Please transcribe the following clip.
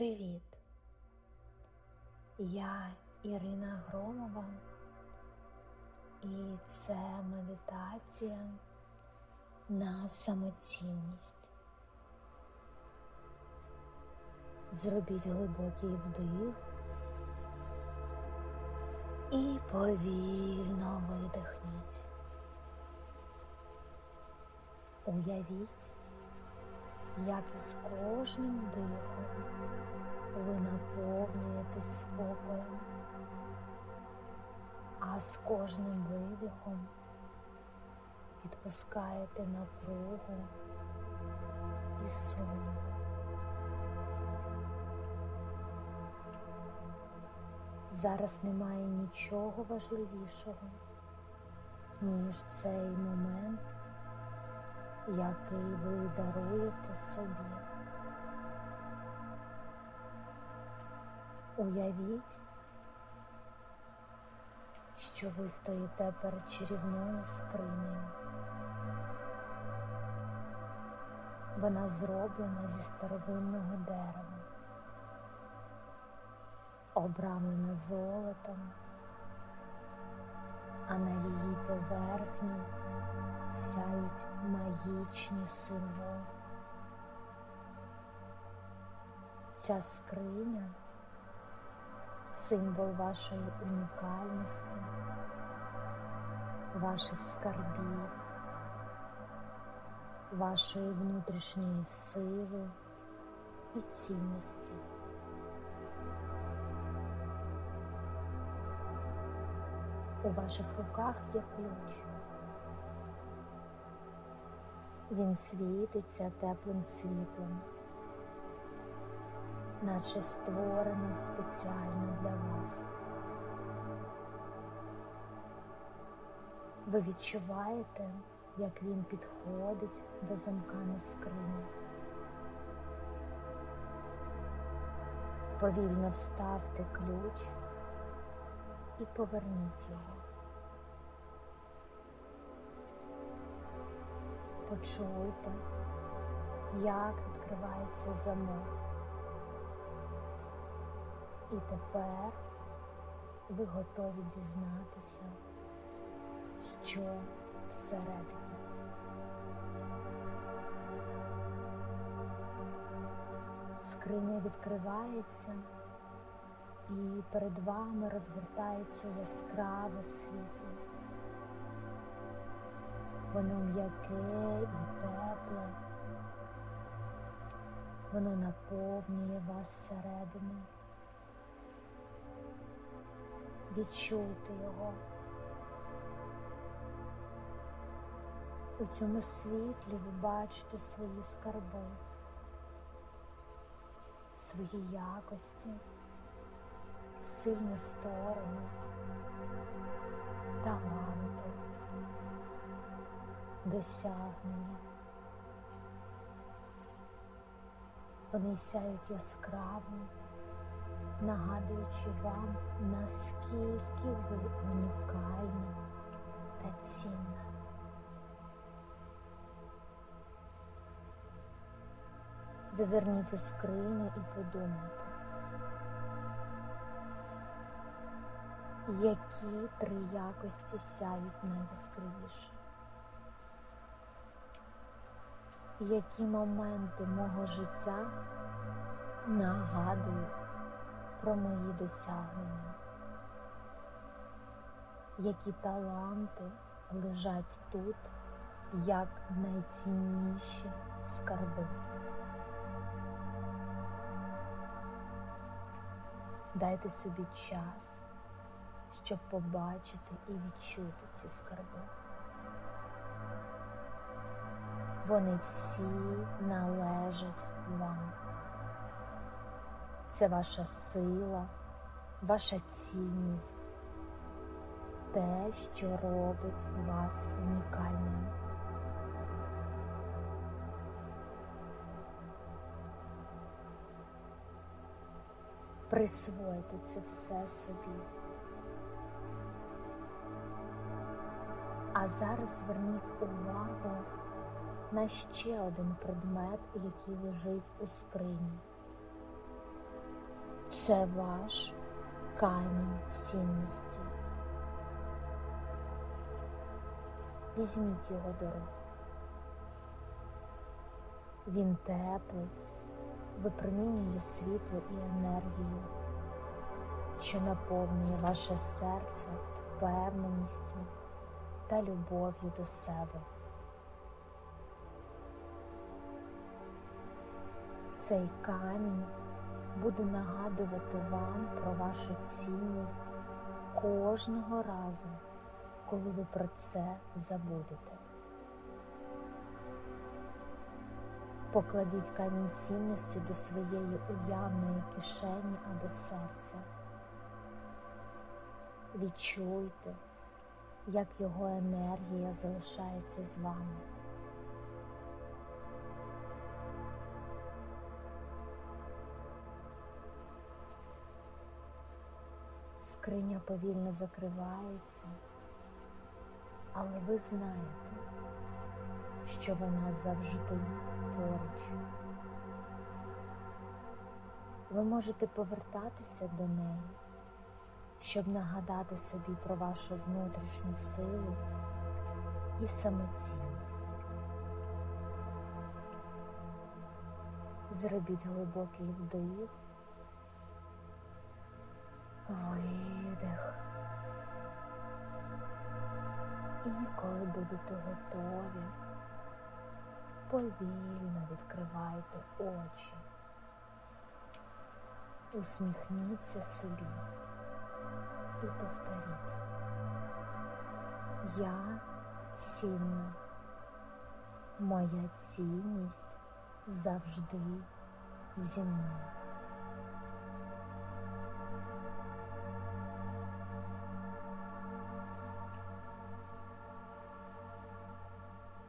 Привіт! Я Ірина Громова, і це медитація на самоцінність. Зробіть глибокий вдих і повільно видихніть. Уявіть, як із кожним дихом ви наповнюєтесь спокоєм, а з кожним видихом відпускаєте напругу і сумніви. Зараз немає нічого важливішого, ніж цей момент який ви даруєте собі. Уявіть, що ви стоїте перед чарівною скринею. Вона зроблена зі старовинного дерева, обрамлена золотом, а на її поверхні сяють магічні символи. Ця скриня символ вашої унікальності, ваших скарбів, вашої внутрішньої сили і цінності. У ваших руках є ключ. Він світиться теплим світлом, наче створений спеціально для вас. Ви відчуваєте, як він підходить до замка на скрині. Повільно вставте ключ і поверніть його. Почуйте, як відкривається замок. І тепер ви готові дізнатися, що всередині. Скриня відкривається, і перед вами розгортається яскраве світло. Воно м'яке і тепле, воно наповнює вас зсередини. Відчуйте його. У цьому світлі ви бачите свої скарби, свої якості, сильні сторони, таланти досягнення. Вони сяють яскраво, нагадуючи вам, наскільки ви унікальна та цінна. Зазирніть у скриню і подумайте, які три якості сяють найяскравіше. Які моменти мого життя нагадують про мої досягнення, які таланти лежать тут як найцінніші скарби. Дайте собі час, щоб побачити і відчути ці скарби. Вони всі належать вам. Це ваша сила, ваша цінність, те, що робить вас унікальною. Присвойте це все собі. А зараз зверніть увагу на ще один предмет, який лежить у скрині. Це ваш камінь цінності. Візьміть його до рук. Він теплий, випромінює світло і енергію, що наповнює ваше серце впевненістю та любов'ю до себе. Цей камінь буде нагадувати вам про вашу цінність кожного разу, коли ви про це забудете. Покладіть камінь цінності до своєї уявної кишені або серця. Відчуйте, як його енергія залишається з вами. Скриня повільно закривається, але ви знаєте, що вона завжди поруч. Ви можете повертатися до неї, щоб нагадати собі про вашу внутрішню силу і самоцінність. Зробіть глибокий вдих, видих. І коли будете готові, повільно відкривайте очі. Усміхніться собі і повторіть. Я цінна. Моя цінність завжди зі мною.